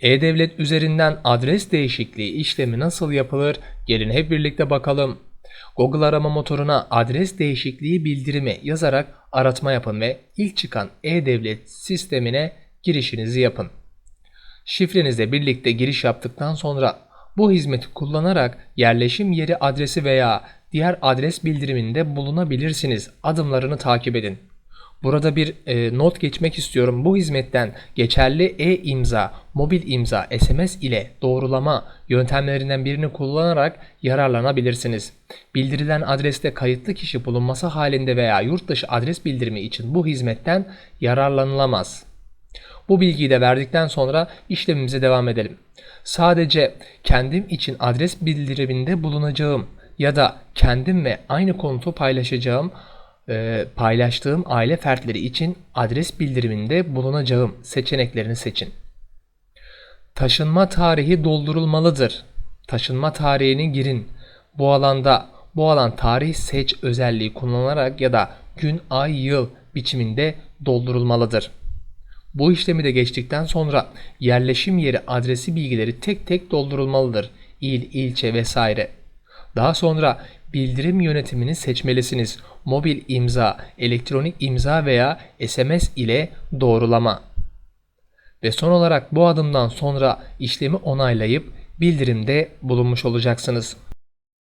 E-Devlet üzerinden adres değişikliği işlemi nasıl yapılır? Gelin hep birlikte bakalım. Google arama motoruna adres değişikliği bildirimi yazarak aratma yapın ve ilk çıkan E-Devlet sistemine girişinizi yapın. Şifrenizle birlikte giriş yaptıktan sonra bu hizmeti kullanarak yerleşim yeri adresi veya diğer adres bildiriminde bulunabilirsiniz. Adımlarını takip edin. Burada bir e, not geçmek istiyorum. Bu hizmetten geçerli e-imza, mobil imza, SMS ile doğrulama yöntemlerinden birini kullanarak yararlanabilirsiniz. Bildirilen adreste kayıtlı kişi bulunması halinde veya yurt dışı adres bildirimi için bu hizmetten yararlanılamaz. Bu bilgiyi de verdikten sonra işlemimize devam edelim. Sadece kendim için adres bildiriminde bulunacağım ya da kendim ve aynı konutu paylaşacağım e, paylaştığım aile fertleri için adres bildiriminde bulunacağım seçeneklerini seçin. Taşınma tarihi doldurulmalıdır. Taşınma tarihini girin. Bu alanda bu alan tarih seç özelliği kullanılarak ya da gün, ay, yıl biçiminde doldurulmalıdır. Bu işlemi de geçtikten sonra yerleşim yeri adresi bilgileri tek tek doldurulmalıdır. İl, ilçe vesaire. Daha sonra bildirim yönetimini seçmelisiniz. Mobil imza, elektronik imza veya SMS ile doğrulama. Ve son olarak bu adımdan sonra işlemi onaylayıp bildirimde bulunmuş olacaksınız.